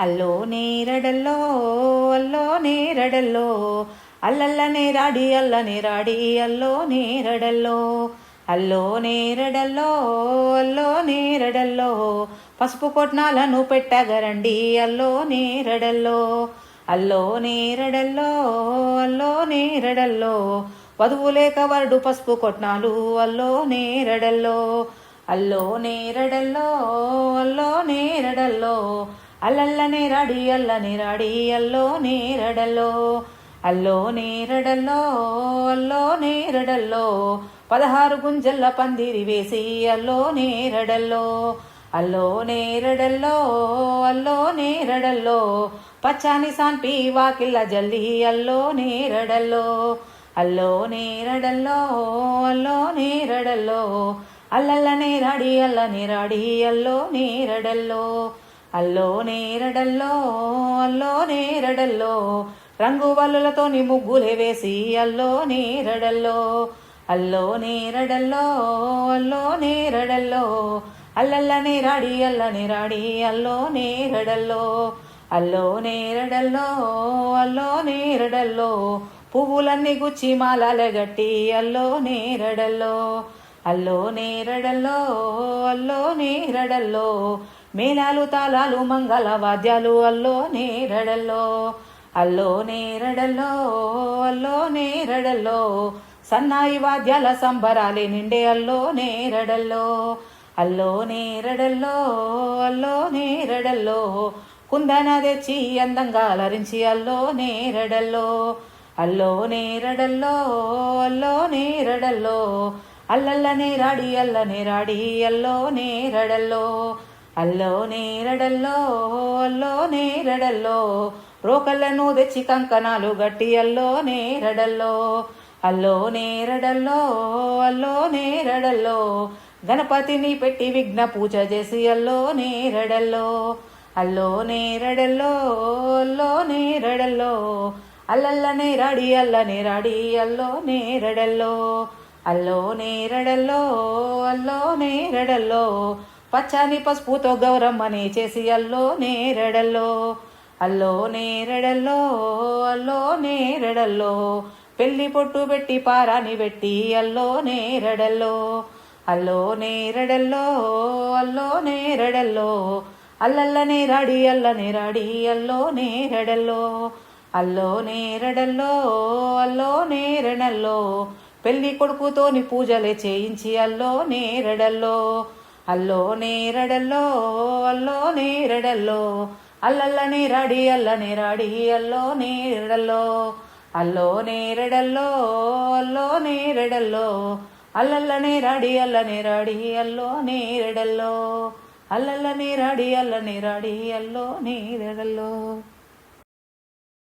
అల్లో నేరడల్లో అల్లో నేరడల్లో అల్లల్ల నేరాడి అల్ల నేరాడి అల్లో నేరడల్లో అల్లో నేరడల్లో అల్లో నేరడల్లో పసుపు కొట్నాలను పెట్టగరండి అల్లో నేరడల్లో అల్లో నేరడల్లో అల్లో నేరడల్లో వధువు లేక వరుడు పసుపు కొట్నాలు అల్లో నేరడల్లో అల్లో నేరడల్లో అల్లో నేరడల్లో అల్లల్ల నేరాడి అల్ల నేరాడి అల్లో నేరడల్లో. అల్లో నేరడల్లో అల్లో నేరడల్లో. పదహారు గుంజల్ల పందిరి వేసి అల్లో నేరడల్లో. అల్లో నేరడల్లో అల్లో నేరడల్లో. పచ్చాని సాన్పి వాకిల్ల జల్లి అల్లో నేరడల్లో. అల్లో నేరడల్లో అల్లో నేరడల్లో. అల్లల్ల నేరాడి అల్ల నేరాడి అల్లో నేరడల్లో. అల్లో నేరడల్లో అల్లో నేరడల్లో రంగు వల్లులతోని ముగ్గులే వేసి అల్లో నేరడల్లో అల్లో నేరడల్లో అల్లో నేరడల్లో అల్లల్ల నేరాడి అల్ల నేరాడి అల్లో నేరడల్లో అల్లో నేరడల్లో అల్లో నేరడల్లో పువ్వులన్నీ గుచ్చి మాలలగట్టి అల్లో నేరడల్లో అల్లో నేరడల్లో అల్లో నేరడల్లో మేళాలు తాళాలు మంగళ వాద్యాలు అల్లో నేరడల్లో అల్లో నేరడల్లో అల్లో నేరడల్లో సన్నాయి వాద్యాల సంబరాలే నిండే అల్లో నేరడల్లో అల్లో నేరడల్లో అల్లో నేరడల్లో కుందన తెచ్చి అందంగా అలరించి అల్లో నేరడల్లో అల్లో నేరడల్లో అల్లో నేరడల్లో అల్లల్ల నేరాడి అల్ల నేరాడి అల్లో నేరడల్లో అల్లో నేరడల్లో అల్లో నేరడల్లో రోకళ్ళను తెచ్చి కంకణాలు గట్టి అల్లో నేరడల్లో అల్లో నేరడల్లో అల్లో నేరడల్లో గణపతిని పెట్టి విఘ్న పూజ చేసి అల్లో నేరడల్లో అల్లో నేరడల్లో అల్లో నేరడల్లో అల్లల్ల నేరాడి అల్ల నేరాడి అల్లో నేరడల్లో అల్లో నేరడల్లో అల్లో నేరడల్లో పచ్చని పసుపుతో గౌరమ్మని చేసి అల్లో నేరడల్లో అల్లో నేరడల్లో అల్లో నేరడల్లో. పెళ్ళి పొట్టు పెట్టి పారాని పెట్టి అల్లో నేరడల్లో అల్లో నేరడల్లో అల్లో నేరడల్లో. అల్లల్ల నేరాడి అల్ల నేరాడి అల్లో నేరడల్లో. అల్లో నేరడల్లో అల్లో నేరడల్లో. పెళ్ళి కొడుకుతోని పూజలే చేయించి అల్లో నేరడల్లో. అల్లో నేరడల్లో అల్లో నేరడల్లో. అల్లల్ల నేరాడి అల్ల నేరాడి అల్లో నేరడల్లో. అల్లో నేరడల్లో అల్లో నేరడల్లో. అల్లల్ల నేరాడి అల్ల నేరాడి అల్లో నేరడల్లో. అల్లల్ల నేరాడి అల్ల నేరాడి అల్లో నేరడల్లో.